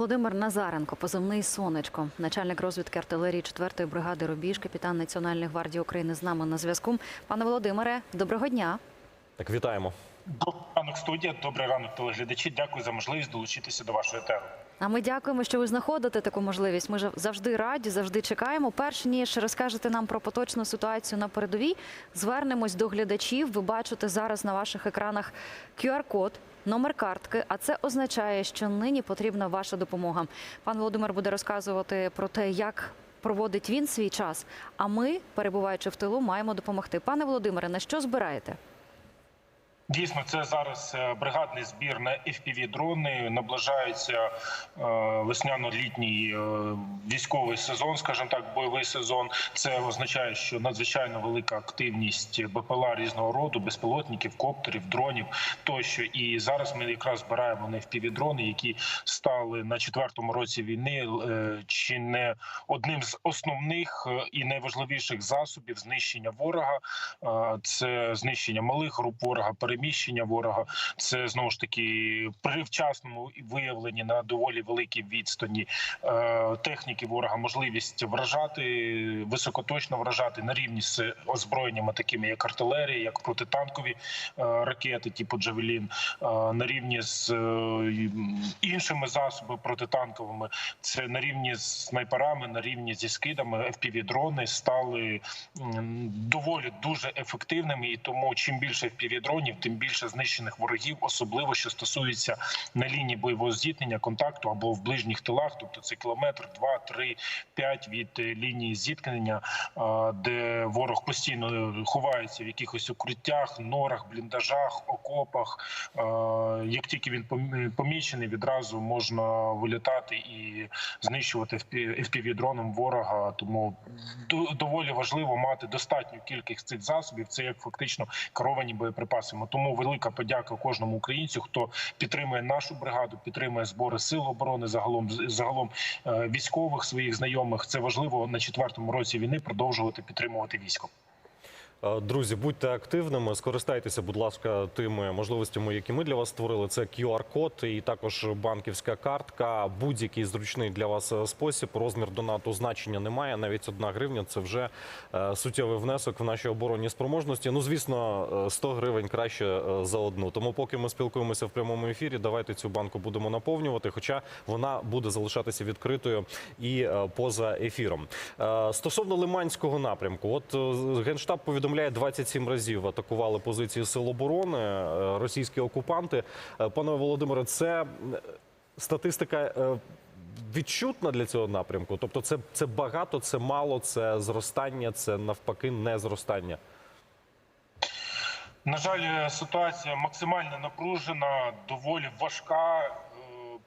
Володимир Назаренко, позивний сонечко, начальник розвідки артилерії 4-ї бригади Рубіж, капітан Національної гвардії України з нами на зв'язку. Пане Володимире, доброго дня. Так, вітаємо. Добрий ранок, студія. Добрий ранок, телеглядачі. Дякую за можливість долучитися до вашої теми. А ми дякуємо, що ви знаходите таку можливість. Ми завжди раді, завжди чекаємо. Перш ніж розкажете нам про поточну ситуацію на передовій, звернемось до глядачів. Ви бачите зараз на ваших екранах QR-код, номер картки. А це означає, що нині потрібна ваша допомога. Пан Володимир буде розказувати про те, як проводить він свій час. А ми, перебуваючи в тилу, маємо допомогти. Пане Володимире, на що збираєте? Дійсно, це зараз е, бригадний збір на fpv дрони. Наближається е, весняно-літній е, військовий сезон, скажімо так, бойовий сезон. Це означає, що надзвичайно велика активність БПЛА різного роду, безпілотників, коптерів, дронів тощо. І зараз ми якраз збираємо на fpv дрони, які стали на четвертому році війни чи не одним з основних і найважливіших засобів знищення ворога. Це знищення малих груп ворога, переміщення ворога. Це знову ж таки при вчасному виявленні на доволі великій відстані е, техніки ворога, можливість вражати високоточно вражати на рівні з озброєннями, такими як артилерія, як протитанкові е, ракети, типу Джавелін, е, на рівні з іншими засобами протитанковими. Це на рівні з снайперами, на рівні зі скидами fpv дрони стали доволі дуже ефективними, і тому чим більше fpv дронів, тим більше знищених ворогів, особливо що стосується на лінії бойового зіткнення, контакту або в ближніх тилах, тобто це кілометр, два, три, п'ять від е, лінії зіткнення, де ворог постійно ховається в якихось укриттях, норах, бліндажах, окопах. Як тільки він помі- помічений, відразу можна вилітати і знищувати fpv дроном ворога. Тому доволі важливо мати достатню кількість цих засобів. Це як фактично керовані боєприпасами. Тому велика подяка кожному українцю, хто підтримує нашу бригаду, підтримує збори сил оборони, загалом загалом е, військових своїх знайомих. Це важливо на четвертому році війни продовжувати підтримувати військо. Е, Друзі, будьте активними, скористайтеся, будь ласка, тими можливостями, які ми для вас створили. Це QR-код і також банківська картка. Будь-який зручний для вас е, спосіб. Розмір донату значення немає. Навіть одна гривня це вже е, суттєвий внесок в наші оборонні спроможності. Ну, звісно, е, 100 гривень краще за одну. Тому, поки ми спілкуємося в прямому ефірі, давайте цю банку будемо наповнювати. Хоча вона буде залишатися відкритою і поза ефіром. Стосовно Лиманського напрямку, от генштаб повідомляє 27 разів атакували позиції сил оборони е, російські окупанти. Е, Пане Володимире, це е, статистика. Відчутна для цього напрямку, тобто це, це багато, це мало, це зростання, це навпаки не зростання. На жаль, ситуація максимально напружена, доволі важка.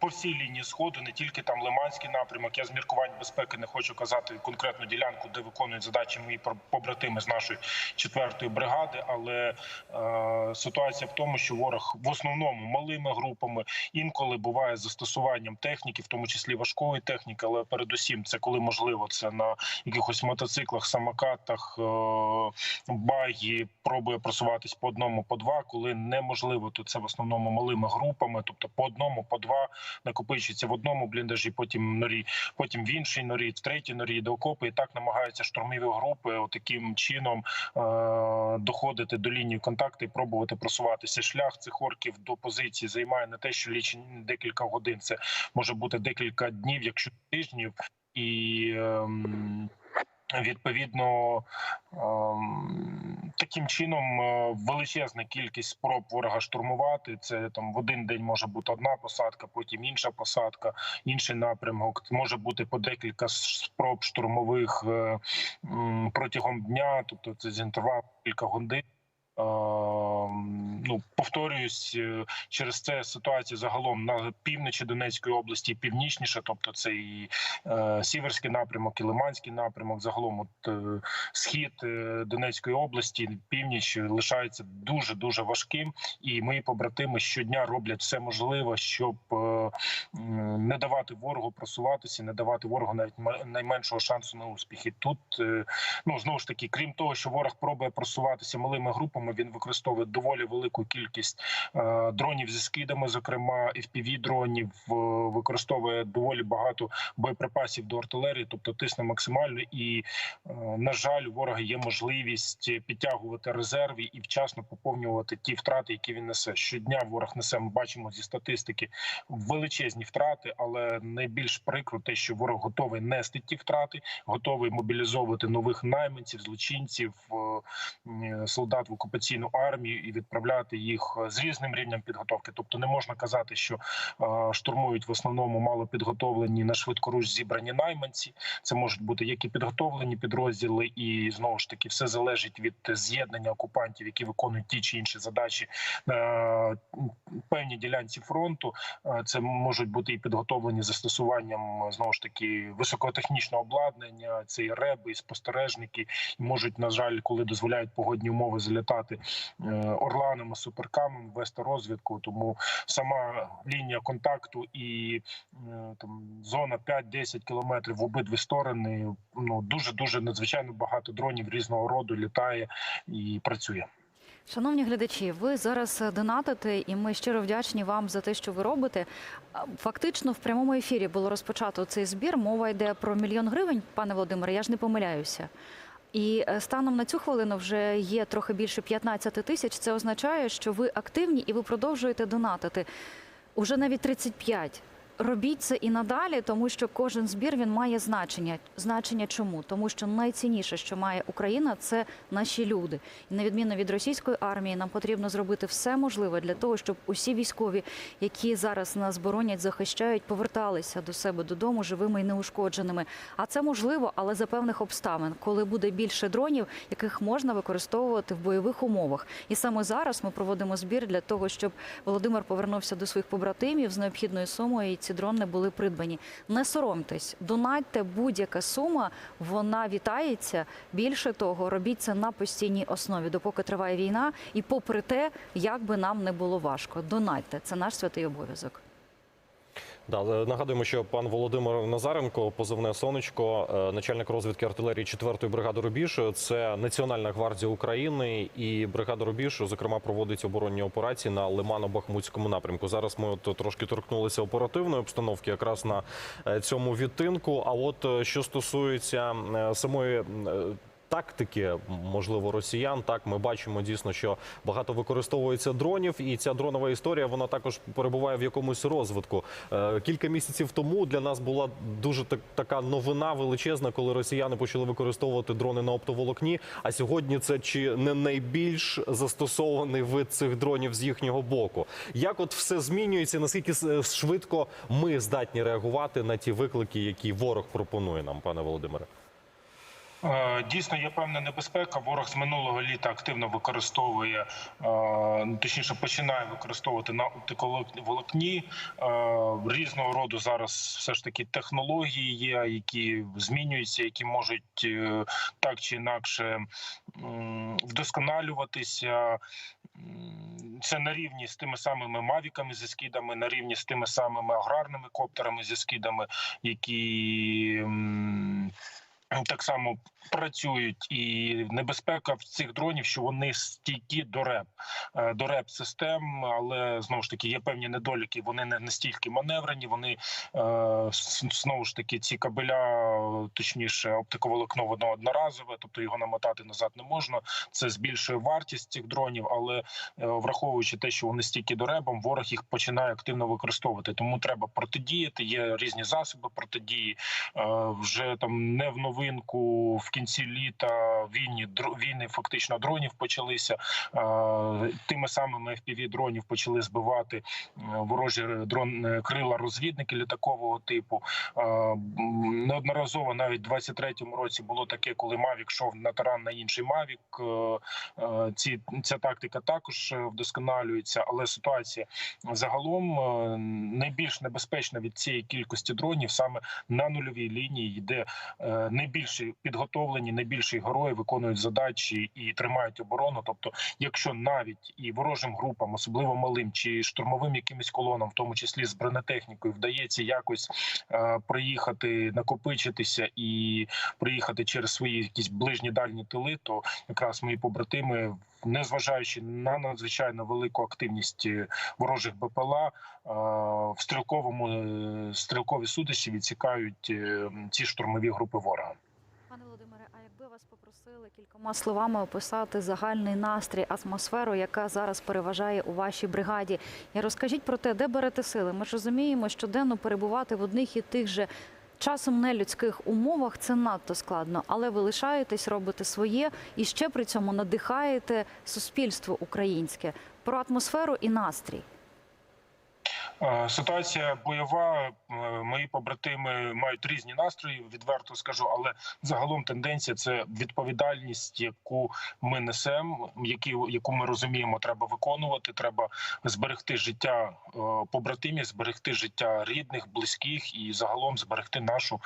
По всій лінії сходу, не тільки там Лиманський напрямок. Я з міркувань безпеки не хочу казати конкретну ділянку, де виконують задачі мої побратими з нашої четвертої бригади. Але е, ситуація в тому, що ворог в основному малими групами інколи буває застосуванням техніки, в тому числі важкої техніки, але передусім це коли можливо, це на якихось мотоциклах, самокатах, е, багі пробує просуватись по одному, по два. Коли неможливо, то це в основному малими групами, тобто по одному, по два накопичується в одному бліндажі, потім норі, потім в іншій норі, в третій норі до окопи. І так намагаються штурмові групи таким чином е- доходити до лінії контакту і пробувати просуватися. Шлях цих орків до позиції займає не те, що лічені декілька годин. Це може бути декілька днів, якщо тижнів, і ем, відповідно ем, таким чином е, величезна кількість спроб ворога штурмувати. Це там в один день може бути одна посадка, потім інша посадка, інший напрямок. Може бути по декілька спроб штурмових е, протягом дня, тобто це з кілька годин. Ну, повторююсь, е, через це ситуація загалом на півночі Донецької області північніше, тобто це і е, Сіверський напрямок, і Лиманський напрямок, загалом от е, схід е, Донецької області, північ лишається дуже дуже важким. І мої побратими щодня роблять все можливе, щоб е, не давати ворогу просуватися, не давати ворогу навіть найменшого шансу на успіх. І тут е, ну знову ж таки, крім того, що ворог пробує просуватися малими групами. Він використовує доволі велику кількість е, дронів зі скидами, зокрема fpv дронів. е, Використовує доволі багато боєприпасів до артилерії, тобто тисне максимально. І е, на жаль, у ворога є можливість підтягувати резерви і вчасно поповнювати ті втрати, які він несе. Щодня ворог несе. Ми бачимо зі статистики величезні втрати, але найбільш прикро те, що ворог готовий нести ті втрати, готовий мобілізовувати нових найманців, злочинців, солдат в окупаційну армію і відправляти їх з різним рівнем підготовки. Тобто не можна казати, що е, штурмують в основному мало підготовлені на швидкоруч зібрані найманці. Це можуть бути як і підготовлені підрозділи, і знову ж таки все залежить від з'єднання окупантів, які виконують ті чи інші задачі на певній ділянці фронту. Е, Це можуть бути і підготовлені застосуванням знову ж таки високотехнічного обладнання. Це і реби, і спостережники, і можуть на жаль, коли дозволяють погодні умови, залітати е, орланами, суперкамами, вести розвідку. Тому сама лінія контакту і е, там зона 5-10 кілометрів в обидві сторони. Ну дуже дуже надзвичайно багато дронів різного роду літає і працює. Шановні глядачі, ви зараз донатите, і ми щиро вдячні вам за те, що ви робите. Фактично, в прямому ефірі було розпочато цей збір. Мова йде про мільйон гривень, пане Володимире. Я ж не помиляюся. І е, станом на цю хвилину вже є трохи більше 15 тисяч. Це означає, що ви активні і ви продовжуєте донатити. Уже навіть 35. Робіть це і надалі, тому що кожен збір він має значення. Значення чому? Тому що найцінніше, що має Україна, це наші люди. І на відміну від російської армії, нам потрібно зробити все можливе для того, щоб усі військові, які зараз нас боронять, захищають, поверталися до себе додому живими і неушкодженими. А це можливо, але за певних обставин, коли буде більше дронів, яких можна використовувати в бойових умовах. І саме зараз ми проводимо збір для того, щоб Володимир повернувся до своїх побратимів з необхідною сумою. Ці дрони були придбані. Не соромтесь, донатьте будь-яка сума, вона вітається. Більше того, робіть це на постійній основі, допоки триває війна, і попри те, як би нам не було важко. Донатьте це наш святий обов'язок. Да, нагадуємо, що пан Володимир Назаренко, позивне сонечко, е, начальник розвідки артилерії 4-ї бригади Рубіж. Це Національна гвардія України і бригада Рубіж, зокрема, проводить оборонні операції на Лимано-Бахмутському напрямку. Зараз ми от трошки торкнулися оперативної обстановки, якраз на е, цьому відтинку. А от е, що стосується самої. Е, Тактики, можливо, росіян. Так, ми бачимо дійсно, що багато використовується дронів, і ця дронова історія вона також перебуває в якомусь розвитку. Е, Кілька місяців тому для нас була дуже так, така новина величезна, коли росіяни почали використовувати дрони на оптоволокні. А сьогодні це чи не найбільш застосований вид цих дронів з їхнього боку? Як от все змінюється? Наскільки швидко ми здатні реагувати на ті виклики, які ворог пропонує нам, пане Володимире? Е, Дійсно, є певна небезпека. Ворог з минулого літа активно використовує, е, ну, точніше, починає використовувати на оптиковолокні. Е, Різного роду зараз все ж таки технології є, які змінюються, які можуть так чи інакше вдосконалюватися. Це на рівні з тими самими мавіками зі скидами, на рівні з тими самими аграрними коптерами зі скидами, які. Так само працюють, і небезпека в цих дронів, що вони стійкі до РЕП, е, до РЕП систем, але знову ж таки є певні недоліки. Вони не настільки маневрені. Вони е, знову ж таки ці кабеля, точніше, оптиковолокно воно одноразове, тобто його намотати назад не можна. Це збільшує вартість цих дронів, але е, враховуючи те, що вони стійкі до ребом, ворог їх починає активно використовувати. Тому треба протидіяти. Є різні засоби протидії. Вже там не в новинку в кінці літа війні війни фактично дронів почалися. Тими самими fpv дронів почали збивати е, ворожі дрон е, крила розвідники літакового типу. Неодноразово навіть в 23-му році було таке, коли Мавік йшов на таран на інший Мавік. Е, Ці ця тактика також вдосконалюється, але ситуація загалом найбільш небезпечна від цієї кількості дронів саме на нульовій лінії, де е, найбільші підготовлені, найбільші герої виконують задачі і тримають оборону. Тобто, якщо навіть і ворожим групам, особливо малим чи штурмовим якимось колонам, в тому числі з бронетехнікою, вдається якось е, приїхати, накопичитися і приїхати через свої якісь ближні дальні тили, то якраз мої побратими незважаючи на надзвичайно велику активність е, ворожих БПЛА, е, в стрілковому е, стрілкові судищі відсікають ці штурмові групи ворога. Пане Володимире, а якби вас попросили кількома словами описати загальний настрій, атмосферу, яка зараз переважає у вашій бригаді, і розкажіть про те, де берете сили. Ми ж розуміємо, щоденно перебувати в одних і тих же часом нелюдських умовах це надто складно, але ви лишаєтесь, робите своє і ще при цьому надихаєте суспільство українське про атмосферу і настрій. Е, Ситуація бойова. Е, Мої побратими мають різні настрої. Відверто скажу, але загалом тенденція це відповідальність, яку ми несемо, яку ми розуміємо, треба виконувати. Треба зберегти життя е, побратимів, зберегти життя рідних, близьких і загалом зберегти нашу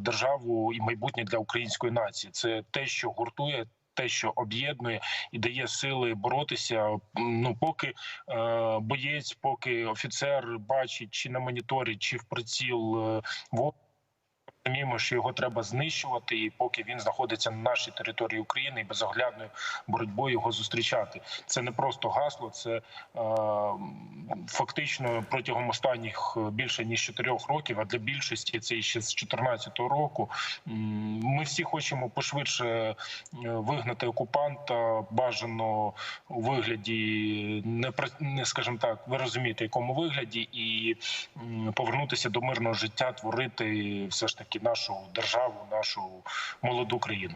державу і майбутнє для української нації. Це те, що гуртує. Те, що об'єднує і дає сили боротися. Ну поки е, боєць, поки офіцер бачить чи на моніторі, чи в приціл е, ворога, розуміємо, що його треба знищувати, і поки він знаходиться на нашій території України і безоглядною боротьбою його зустрічати. Це не просто гасло, це е, фактично протягом останніх е, більше ніж чотирьох років. А для більшості це ще з 2014 року. Ми всі хочемо пошвидше е, вигнати окупанта, бажано у вигляді не не скажімо так, ви розумієте, якому вигляді, і повернутися до мирного життя, творити все ж таки нашу державу, нашу молоду країну.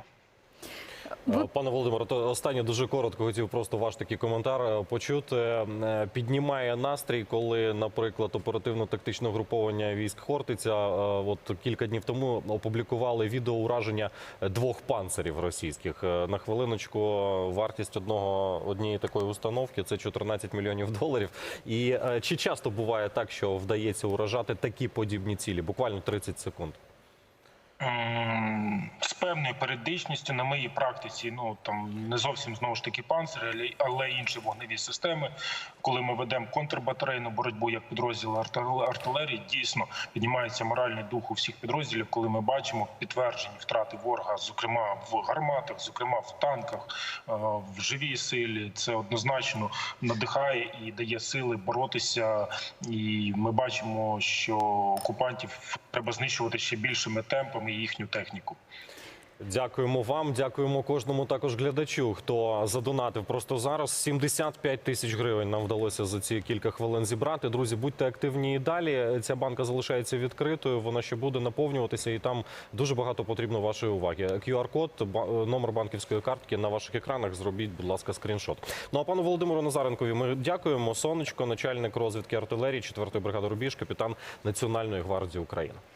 Е, Пане Володимире, то останнє дуже коротко хотів просто ваш такий коментар е, почути. Е, Піднімає настрій, коли, наприклад, оперативно-тактичне угруповання військ Хортиця от кілька днів тому опублікували відео ураження двох панцирів російських. На хвилиночку вартість одного однієї такої установки це 14 мільйонів доларів. І чи часто буває так, що вдається уражати такі подібні цілі? Буквально 30 секунд. З певною періодичністю на моїй практиці, ну там не зовсім знову ж таки панцири, але- інші вогневі системи. Коли ми ведемо контрбатарейну боротьбу як підрозділ артил- артилерії, дійсно піднімається моральний дух у всіх підрозділів, коли ми бачимо підтверджені втрати ворога, зокрема в гарматах, зокрема в танках, е, в живій силі. Це однозначно надихає і дає сили боротися. І ми бачимо, що окупантів треба знищувати ще більшими темпами і їхню техніку. Дякуємо вам, дякуємо кожному також глядачу, хто задонатив просто зараз. 75 тисяч гривень нам вдалося за ці кілька хвилин зібрати. Друзі, будьте активні і далі. Ця банка залишається відкритою. Вона ще буде наповнюватися, і там дуже багато потрібно вашої уваги. QR-код, номер банківської картки на ваших екранах. Зробіть, будь ласка, скріншот. Ну а пану Володимиру Назаренкові ми дякуємо. Сонечко, начальник розвідки артилерії 4-ї бригади Рубіж, капітан Національної гвардії України.